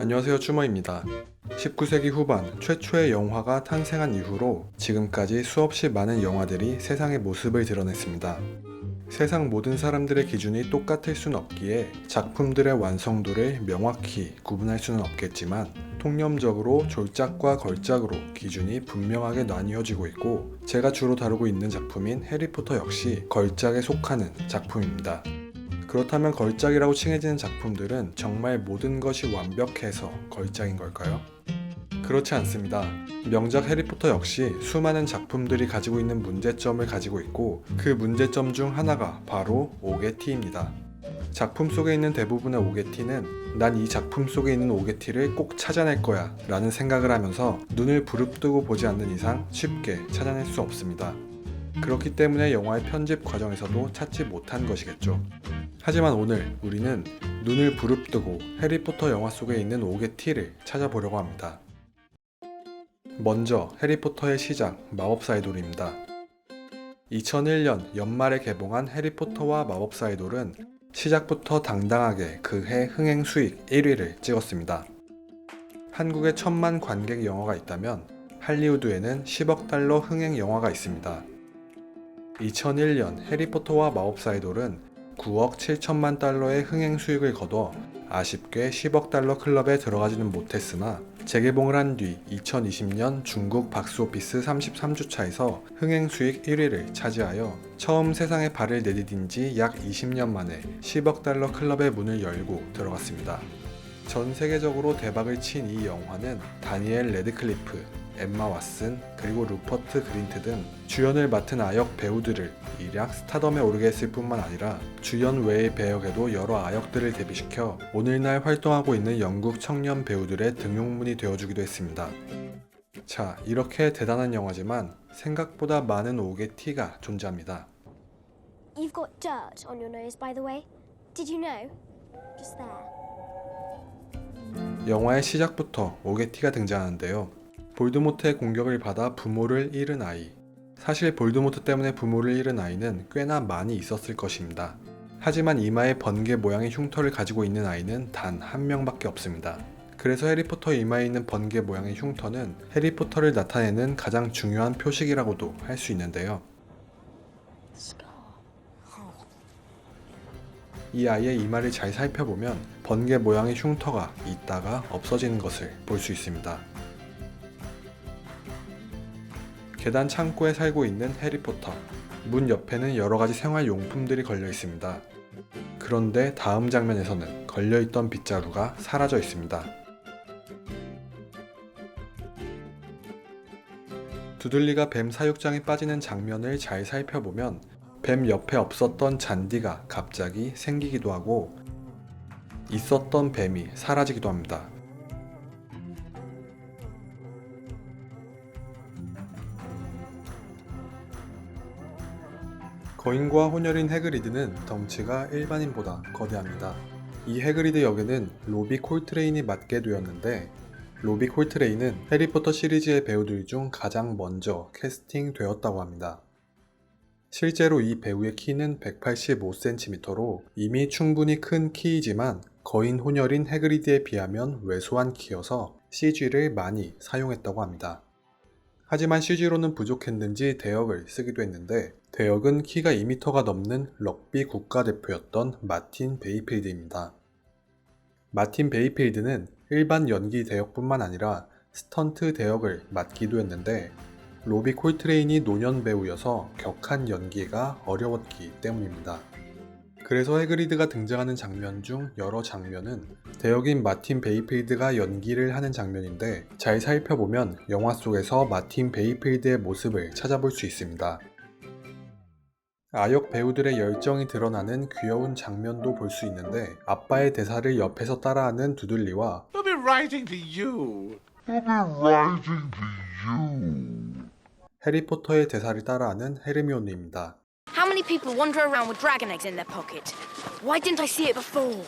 안녕하세요 추머입니다. 19세기 후반 최초의 영화가 탄생한 이후로 지금까지 수없이 많은 영화들이 세상의 모습을 드러냈습니다. 세상 모든 사람들의 기준이 똑같을 수는 없기에 작품들의 완성도를 명확히 구분할 수는 없겠지만 통념적으로 졸작과 걸작으로 기준이 분명하게 나뉘어지고 있고 제가 주로 다루고 있는 작품인 해리포터 역시 걸작에 속하는 작품입니다. 그렇다면 걸작이라고 칭해지는 작품들은 정말 모든 것이 완벽해서 걸작인 걸까요? 그렇지 않습니다. 명작 해리포터 역시 수많은 작품들이 가지고 있는 문제점을 가지고 있고 그 문제점 중 하나가 바로 오게티입니다. 작품 속에 있는 대부분의 오게티는 난 이 작품 속에 있는 오게티를 꼭 찾아낼 거야 라는 생각을 하면서 눈을 부릅뜨고 보지 않는 이상 쉽게 찾아낼 수 없습니다. 그렇기 때문에 영화의 편집 과정에서도 찾지 못한 것이겠죠. 하지만 오늘 우리는 눈을 부릅뜨고 해리포터 영화 속에 있는 오게티를 찾아보려고 합니다. 먼저 해리포터의 시작 마법사의 돌입니다. 2001년 연말에 개봉한 해리포터와 마법사의 돌은 시작부터 당당하게 그해 흥행 수익 1위를 찍었습니다. 한국에 천만 관객 영화가 있다면 할리우드에는 10억 달러 흥행 영화가 있습니다. 2001년 해리포터와 마법사의 돌은 9억 7천만 달러의 흥행 수익을 거둬 아쉽게 10억 달러 클럽에 들어가지는 못했으나 재개봉을 한 뒤 2020년 중국 박스오피스 33주차에서 흥행 수익 1위를 차지하여 처음 세상에 발을 내디딘 지 약 20년 만에 10억 달러 클럽의 문을 열고 들어갔습니다. 전 세계적으로 대박을 친 이 영화는 다니엘 레드클리프, 엠마 왓슨, 그리고 루퍼트 그린트 등 주연을 맡은 아역 배우들을 일약 스타덤에 오르게 했을 뿐만 아니라 주연 외의 배역에도 여러 아역들을 데뷔시켜 오늘날 활동하고 있는 영국 청년 배우들의 등용문이 되어주기도 했습니다. 자, 이렇게 대단한 영화지만 생각보다 많은 오게티가 존재합니다. You've got dirt on your nose, by the way. Did you know? Just there. 영화의 시작부터 오게티가 등장하는데요. 볼드모트의 공격을 받아 부모를 잃은 아이. 사실 볼드모트 때문에 부모를 잃은 아이는 꽤나 많이 있었을 것입니다. 하지만 이마에 번개 모양의 흉터를 가지고 있는 아이는 단 한 명밖에 없습니다. 그래서 해리포터 이마에 있는 번개 모양의 흉터는 해리포터를 나타내는 가장 중요한 표식이라고도 할 수 있는데요. 이 아이의 이마를 잘 살펴보면 번개 모양의 흉터가 있다가 없어지는 것을 볼 수 있습니다. 계단 창고에 살고 있는 해리포터. 문 옆에는 여러 가지 생활 용품들이 걸려 있습니다. 그런데 다음 장면에서는 걸려있던 빗자루가 사라져 있습니다. 두들리가 뱀 사육장에 빠지는 장면을 잘 살펴보면 뱀 옆에 없었던 잔디가 갑자기 생기기도 하고 있었던 뱀이 사라지기도 합니다. 거인과 혼혈인 해그리드는 덩치가 일반인보다 거대합니다. 이 해그리드 역에는 로비 콜트레인이 맡게 되었는데 로비 콜트레인은 해리포터 시리즈의 배우들 중 가장 먼저 캐스팅되었다고 합니다. 실제로 이 배우의 키는 185cm로 이미 충분히 큰 키이지만 거인 혼혈인 해그리드에 비하면 왜소한 키여서 CG를 많이 사용했다고 합니다. 하지만 CG로는 부족했는지 대역을 쓰기도 했는데 대역은 키가 2m가 넘는 럭비 국가대표였던 마틴 베이필드입니다. 마틴 베이필드는 일반 연기 대역뿐만 아니라 스턴트 대역을 맡기도 했는데 로비 콜트레인이 노년 배우여서 격한 연기가 어려웠기 때문입니다. 그래서 해그리드가 등장하는 장면 중 여러 장면은 대역인 마틴 베이필드가 연기를 하는 장면인데 잘 살펴보면 영화 속에서 마틴 베이필드의 모습을 찾아볼 수 있습니다. 아역 배우들의 열정이 드러나는 귀여운 장면도 볼 수 있는데 아빠의 대사를 옆에서 따라하는 두들리와 I'll be writing to you. 해리포터의 대사를 따라하는 헤르미온느입니다. How many people wander around with dragon eggs in their pocket? Why didn't I see it before?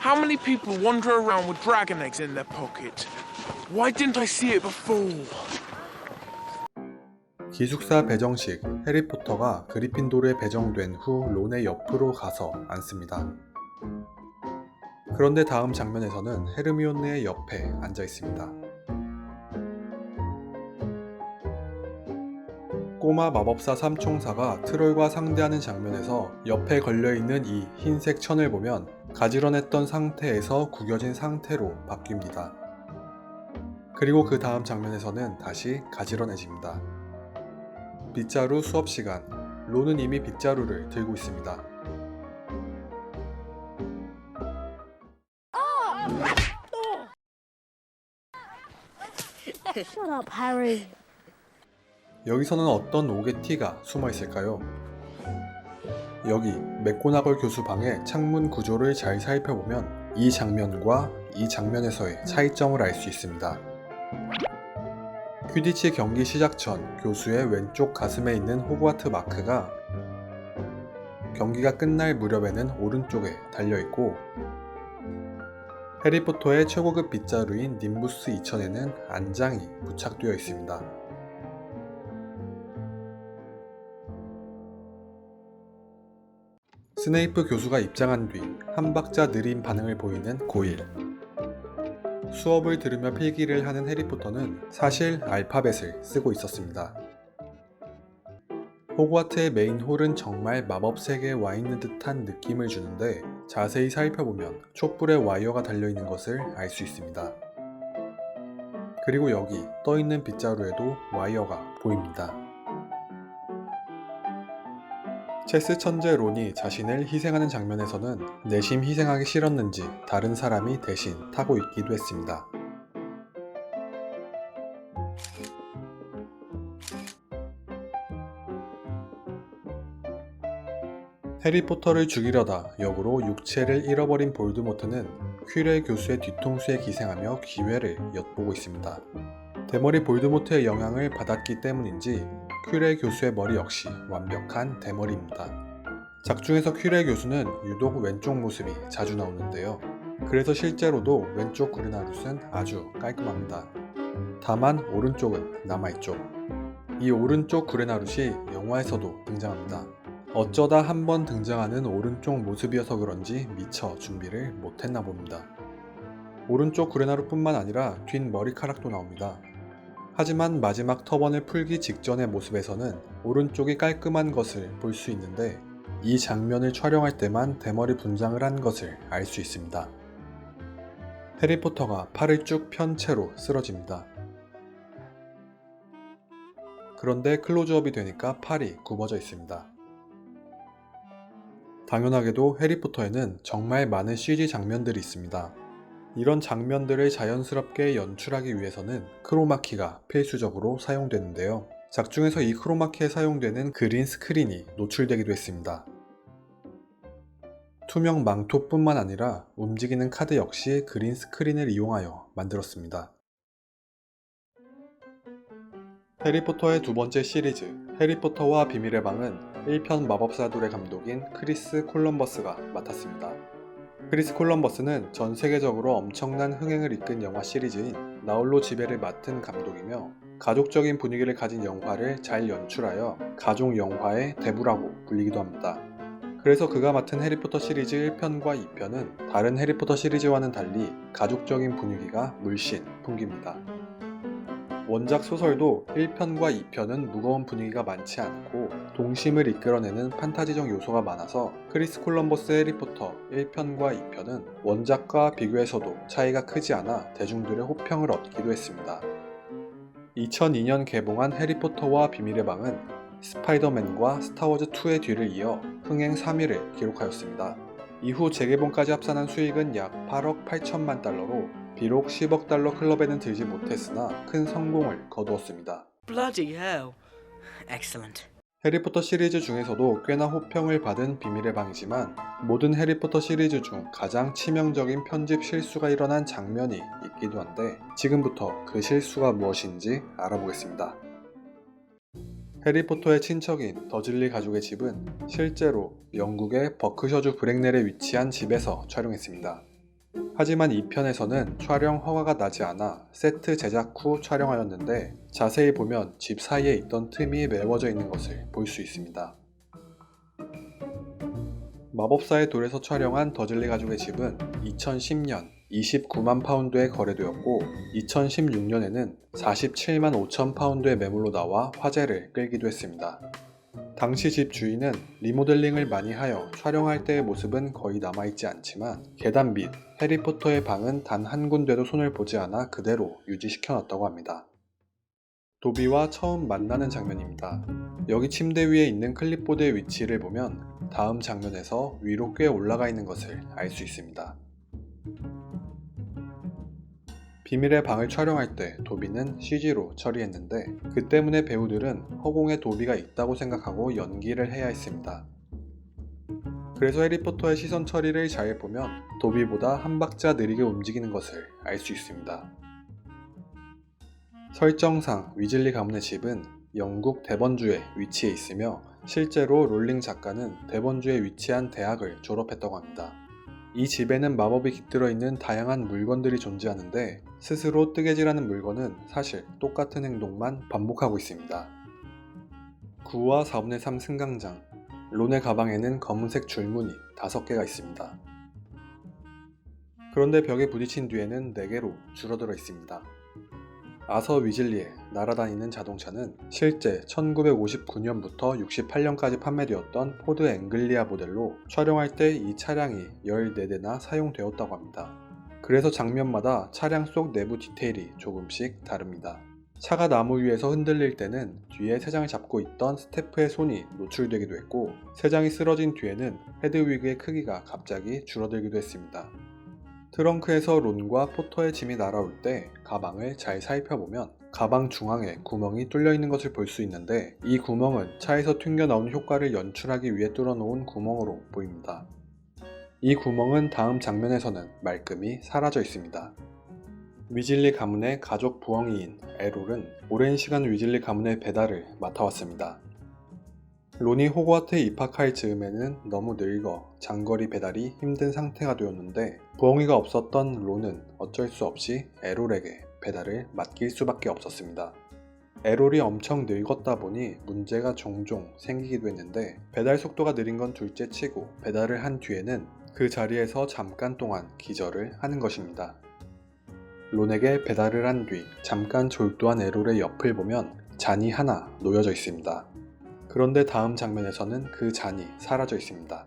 How many people wander around with dragon eggs in their pocket? Why didn't I see it before? 기숙사 배정식 해리포터가 그리핀도르에 배정된 후 론의 옆으로 가서 앉습니다. 그런데 다음 장면에서는 헤르미온느의 옆에 앉아 있습니다. 꼬마 마법사 삼총사가 트롤과 상대하는 장면에서 옆에 걸려있는 이 흰색 천을 보면 가지런했던 상태에서 구겨진 상태로 바뀝니다. 그리고 그 다음 장면에서는 다시 가지런해집니다. 빗자루 수업 시간. 론은 이미 빗자루를 들고 있습니다. 여기서는 어떤 오게티가 숨어 있을까요? 여기 맥고나걸 교수 방의 창문 구조를 잘 살펴보면 이 장면과 이 장면에서의 차이점을 알 수 있습니다. 퀴디치 경기 시작 전 교수의 왼쪽 가슴에 있는 호그와트 마크가 경기가 끝날 무렵에는 오른쪽에 달려 있고 해리포터의 최고급 빗자루인 님부스 2000에는 안장이 부착되어 있습니다. 스네이프 교수가 입장한 뒤 한 박자 느린 반응을 보이는 고일. 수업을 들으며 필기를 하는 해리포터는 사실 알파벳을 쓰고 있었습니다. 호그와트의 메인 홀은 정말 마법 세계에 와 있는 듯한 느낌을 주는데 자세히 살펴보면 촛불에 와이어가 달려 있는 것을 알 수 있습니다. 그리고 여기 떠 있는 빗자루에도 와이어가 보입니다. 체스 천재 론이 자신을 희생하는 장면에서는 내심 희생하기 싫었는지 다른 사람이 대신 타고 있기도 했습니다. 해리포터를 죽이려다 역으로 육체를 잃어버린 볼드모트는 퀴레 교수의 뒤통수에 기생하며 기회를 엿보고 있습니다. 대머리 볼드모트의 영향을 받았기 때문인지 퀴레 교수의 머리 역시 완벽한 대머리입니다. 작중에서 퀴레 교수는 유독 왼쪽 모습이 자주 나오는데요. 그래서 실제로도 왼쪽 구레나룻은 아주 깔끔합니다. 다만 오른쪽은 남아있죠. 이 오른쪽 구레나룻이 영화에서도 등장합니다. 어쩌다 한 번 등장하는 오른쪽 모습이어서 그런지 미처 준비를 못했나 봅니다. 오른쪽 구레나룻뿐만 아니라 뒷 머리카락도 나옵니다. 하지만 마지막 터번을 풀기 직전의 모습에서는 오른쪽이 깔끔한 것을 볼 수 있는데 이 장면을 촬영할 때만 대머리 분장을 한 것을 알 수 있습니다. 해리포터가 팔을 쭉 편 채로 쓰러집니다. 그런데 클로즈업이 되니까 팔이 굽어져 있습니다. 당연하게도 해리포터에는 정말 많은 CG 장면들이 있습니다. 이런 장면들을 자연스럽게 연출하기 위해서는 크로마키가 필수적으로 사용되는데요. 작중에서 이 크로마키에 사용되는 그린 스크린이 노출되기도 했습니다. 투명 망토뿐만 아니라 움직이는 카드 역시 그린 스크린을 이용하여 만들었습니다. 해리포터의 두 번째 시리즈 해리포터와 비밀의 방은 1편 마법사들의 감독인 크리스 콜럼버스가 맡았습니다. 크리스 콜럼버스는 전 세계적으로 엄청난 흥행을 이끈 영화 시리즈인 나홀로 지배를 맡은 감독이며 가족적인 분위기를 가진 영화를 잘 연출하여 가족 영화의 대부라고 불리기도 합니다. 그래서 그가 맡은 해리포터 시리즈 1편과 2편은 다른 해리포터 시리즈와는 달리 가족적인 분위기가 물씬 풍깁니다. 원작 소설도 1편과 2편은 무거운 분위기가 많지 않고 동심을 이끌어내는 판타지적 요소가 많아서 크리스 콜럼버스 해리포터 1편과 2편은 원작과 비교해서도 차이가 크지 않아 대중들의 호평을 얻기도 했습니다. 2002년 개봉한 해리포터와 비밀의 방은 스파이더맨과 스타워즈2의 뒤를 이어 흥행 3위를 기록하였습니다. 이후 재개봉까지 합산한 수익은 약 8억 8천만 달러로 비록 10억 달러 클럽에는 들지 못했으나 큰 성공을 거두었습니다. Bloody hell. Excellent. 해리포터 시리즈 중에서도 꽤나 호평을 받은 비밀의 방이지만 모든 해리포터 시리즈 중 가장 치명적인 편집 실수가 일어난 장면이 있기도 한데 지금부터 그 실수가 무엇인지 알아보겠습니다. 해리포터의 친척인 더즐리 가족의 집은 실제로 영국의 버크셔주 브렉넬에 위치한 집에서 촬영했습니다. 하지만 이 편에서는 촬영 허가가 나지 않아 세트 제작 후 촬영하였는데 자세히 보면 집 사이에 있던 틈이 메워져 있는 것을 볼 수 있습니다. 마법사의 돌에서 촬영한 더즐리 가족의 집은 2010년 29만 파운드에 거래되었고 2016년에는 47만 5천 파운드의 매물로 나와 화제를 끌기도 했습니다. 당시 집 주인은 리모델링을 많이 하여 촬영할 때의 모습은 거의 남아있지 않지만 계단 및 해리포터의 방은 단 한 군데도 손을 보지 않아 그대로 유지시켜 놨다고 합니다. 도비와 처음 만나는 장면입니다. 여기 침대 위에 있는 클립보드의 위치를 보면 다음 장면에서 위로 꽤 올라가 있는 것을 알 수 있습니다. 비밀의 방을 촬영할 때 도비는 CG로 처리했는데 그 때문에 배우들은 허공에 도비가 있다고 생각하고 연기를 해야 했습니다. 그래서 해리포터의 시선 처리를 잘 보면 도비보다 한 박자 느리게 움직이는 것을 알 수 있습니다. 설정상 위즐리 가문의 집은 영국 대번주에 위치해 있으며 실제로 롤링 작가는 대번주에 위치한 대학을 졸업했다고 합니다. 이 집에는 마법이 깃들어 있는 다양한 물건들이 존재하는데 스스로 뜨개질하는 물건은 사실 똑같은 행동만 반복하고 있습니다. 9와 4분의 3 승강장 론의 가방에는 검은색 줄무늬 5개가 있습니다. 그런데 벽에 부딪힌 뒤에는 4개로 줄어들어 있습니다. 아서 위즐리의 날아다니는 자동차는 실제 1959년부터 68년까지 판매되었던 포드 앵글리아 모델로 촬영할 때 이 차량이 14대나 사용되었다고 합니다. 그래서 장면마다 차량 속 내부 디테일이 조금씩 다릅니다. 차가 나무 위에서 흔들릴 때는 뒤에 세 장을 잡고 있던 스태프의 손이 노출되기도 했고 세 장이 쓰러진 뒤에는 헤드위그의 크기가 갑자기 줄어들기도 했습니다. 트렁크에서 론과 포터의 짐이 날아올 때 가방을 잘 살펴보면 가방 중앙에 구멍이 뚫려 있는 것을 볼 수 있는데 이 구멍은 차에서 튕겨 나오는 효과를 연출하기 위해 뚫어 놓은 구멍으로 보입니다. 이 구멍은 다음 장면에서는 말끔히 사라져 있습니다. 위즐리 가문의 가족 부엉이인 에롤은 오랜 시간 위즐리 가문의 배달을 맡아왔습니다. 론이 호그와트에 입학할 즈음에는 너무 늙어 장거리 배달이 힘든 상태가 되었는데 부엉이가 없었던 론은 어쩔 수 없이 에롤에게 배달을 맡길 수밖에 없었습니다. 에롤이 엄청 늙었다 보니 문제가 종종 생기기도 했는데 배달 속도가 느린 건 둘째 치고 배달을 한 뒤에는 그 자리에서 잠깐 동안 기절을 하는 것입니다. 론에게 배달을 한 뒤 잠깐 졸도한 에롤의 옆을 보면 잔이 하나 놓여져 있습니다. 그런데 다음 장면에서는 그 잔이 사라져 있습니다.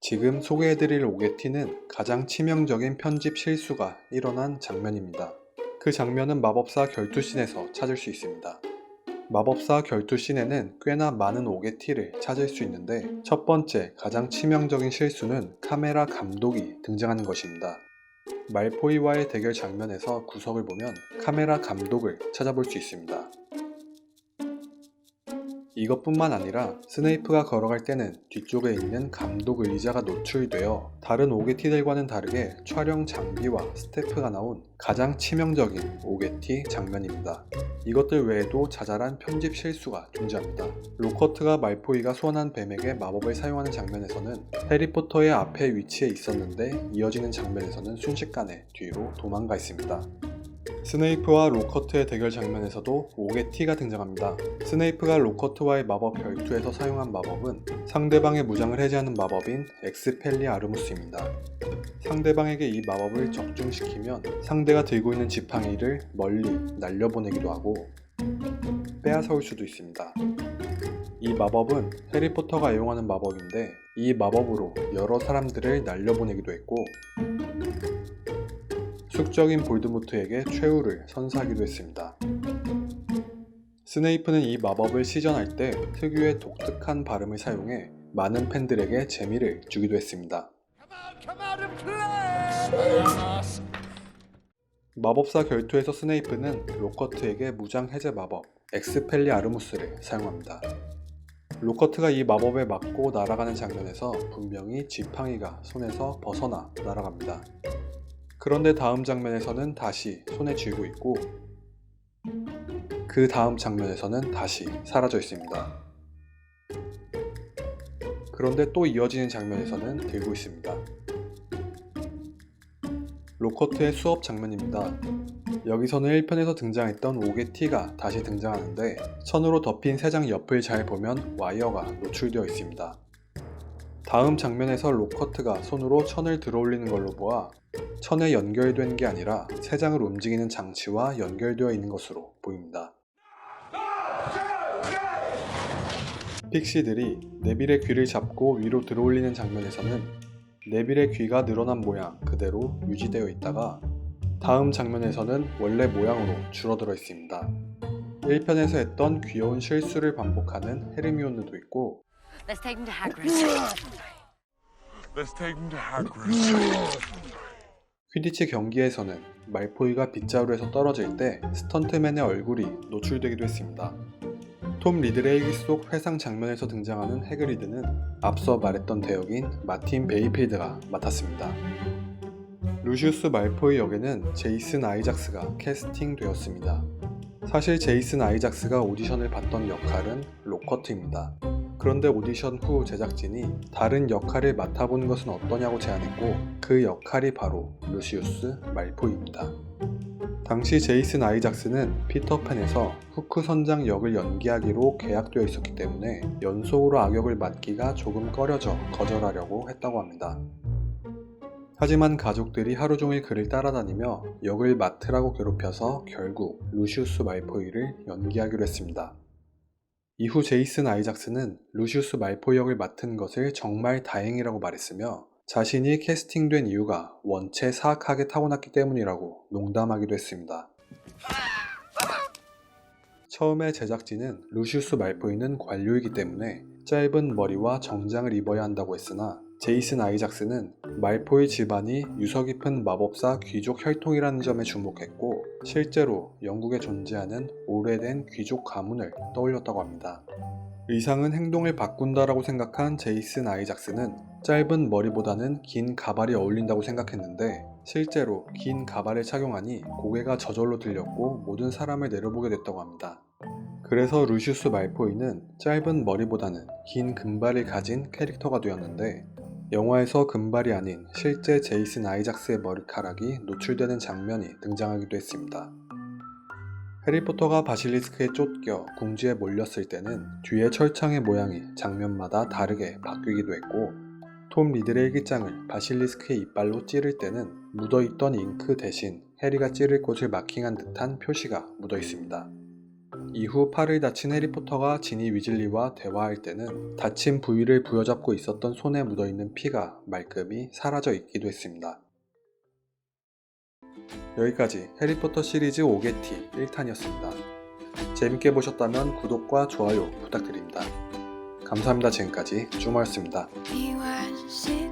지금 소개해드릴 오게티는 가장 치명적인 편집 실수가 일어난 장면입니다. 그 장면은 마법사 결투씬에서 찾을 수 있습니다. 마법사 결투 씬에는 꽤나 많은 오게티를 찾을 수 있는데 첫 번째 가장 치명적인 실수는 카메라 감독이 등장하는 것입니다. 말포이와의 대결 장면에서 구석을 보면 카메라 감독을 찾아볼 수 있습니다. 이것뿐만 아니라 스네이프가 걸어갈 때는 뒤쪽에 있는 감독 의자가 노출되어 다른 오게티들과는 다르게 촬영 장비와 스태프가 나온 가장 치명적인 오게티 장면입니다. 이것들 외에도 자잘한 편집 실수가 존재합니다. 로커트가 말포이가 소환한 뱀에게 마법을 사용하는 장면에서는 해리포터의 앞에 위치해 있었는데 이어지는 장면에서는 순식간에 뒤로 도망가 있습니다. 스네이프와 로커트의 대결 장면에서도 오게티가 등장합니다. 스네이프가 로커트와의 마법 결투에서 사용한 마법은 상대방의 무장을 해제하는 마법인 엑스펠리 아르무스입니다. 상대방에게 이 마법을 적중시키면 상대가 들고 있는 지팡이를 멀리 날려보내기도 하고 빼앗아올 수도 있습니다. 이 마법은 해리포터가 애용하는 마법인데 이 마법으로 여러 사람들을 날려보내기도 했고 숙적인 볼드모트에게 최후를 선사하기도 했습니다. 스네이프는 이 마법을 시전할 때 특유의 독특한 발음을 사용해 많은 팬들에게 재미를 주기도 했습니다. 마법사 결투에서 스네이프는 로커트에게 무장 해제 마법 엑스펠리 아르무스를 사용합니다. 로커트가 이 마법에 맞고 날아가는 장면에서 분명히 지팡이가 손에서 벗어나 날아갑니다. 그런데 다음 장면에서는 다시 손에 쥐고 있고 그 다음 장면에서는 다시 사라져 있습니다. 그런데 또 이어지는 장면에서는 들고 있습니다. 로커트의 수업 장면입니다. 여기서는 1편에서 등장했던 오게티가 다시 등장하는데 천으로 덮인 세 장 옆을 잘 보면 와이어가 노출되어 있습니다. 다음 장면에서 로커트가 손으로 천을 들어 올리는 걸로 보아 천에 연결된 게 아니라 세 장을 움직이는 장치와 연결되어 있는 것으로 보입니다. 픽시들이 네빌의 귀를 잡고 위로 들어올리는 장면에서는 네빌의 귀가 늘어난 모양 그대로 유지되어 있다가 다음 장면에서는 원래 모양으로 줄어들어 있습니다. 1편에서 했던 귀여운 실수를 반복하는 헤르미온느도 있고 Let's take him to Hagrid. Let's take him to Hagrid. 퀴디치 경기에서는 말포이가 빗자루에서 떨어질 때 스턴트맨의 얼굴이 노출되기도 했습니다. 톰 리들의 일기 속 회상 장면에서 등장하는 해그리드는 앞서 말했던 대역인 마틴 베이필드가 맡았습니다. 루시우스 말포이 역에는 제이슨 아이작스가 캐스팅되었습니다. 사실 제이슨 아이작스가 오디션을 봤던 역할은 로커트입니다. 그런데 오디션 후 제작진이 다른 역할을 맡아본 것은 어떠냐고 제안했고 그 역할이 바로 루시우스 말포이입니다. 당시 제이슨 아이작스는 피터팬에서 후크 선장 역을 연기하기로 계약되어 있었기 때문에 연속으로 악역을 맡기가 조금 꺼려져 거절하려고 했다고 합니다. 하지만 가족들이 하루 종일 그를 따라다니며 역을 맡으라고 괴롭혀서 결국 루시우스 말포이를 연기하기로 했습니다. 이후 제이슨 아이작스는 루시우스 말포이 역을 맡은 것을 정말 다행이라고 말했으며 자신이 캐스팅된 이유가 원체 사악하게 타고났기 때문이라고 농담하기도 했습니다. 처음에 제작진은 루시우스 말포이는 관료이기 때문에 짧은 머리와 정장을 입어야 한다고 했으나 제이슨 아이작스는 말포이 집안이 유서 깊은 마법사 귀족 혈통이라는 점에 주목했고 실제로 영국에 존재하는 오래된 귀족 가문을 떠올렸다고 합니다. 의상은 행동을 바꾼다라고 생각한 제이슨 아이작스는 짧은 머리보다는 긴 가발이 어울린다고 생각했는데 실제로 긴 가발을 착용하니 고개가 저절로 들렸고 모든 사람을 내려보게 됐다고 합니다. 그래서 루시우스 말포이는 짧은 머리보다는 긴 금발을 가진 캐릭터가 되었는데 영화에서 금발이 아닌 실제 제이슨 아이작스의 머리카락이 노출되는 장면이 등장하기도 했습니다. 해리포터가 바실리스크에 쫓겨 궁지에 몰렸을 때는 뒤에 철창의 모양이 장면마다 다르게 바뀌기도 했고 톰 리들의 일기장을 바실리스크의 이빨로 찌를 때는 묻어있던 잉크 대신 해리가 찌를 곳을 마킹한 듯한 표시가 묻어 있습니다. 이후 팔을 다친 해리포터가 지니 위즐리와 대화할 때는 다친 부위를 부여잡고 있었던 손에 묻어있는 피가 말끔히 사라져 있기도 했습니다. 여기까지 해리포터 시리즈 5개티 1탄이었습니다. 재밌게 보셨다면 구독과 좋아요 부탁드립니다. 감사합니다. 지금까지 sitting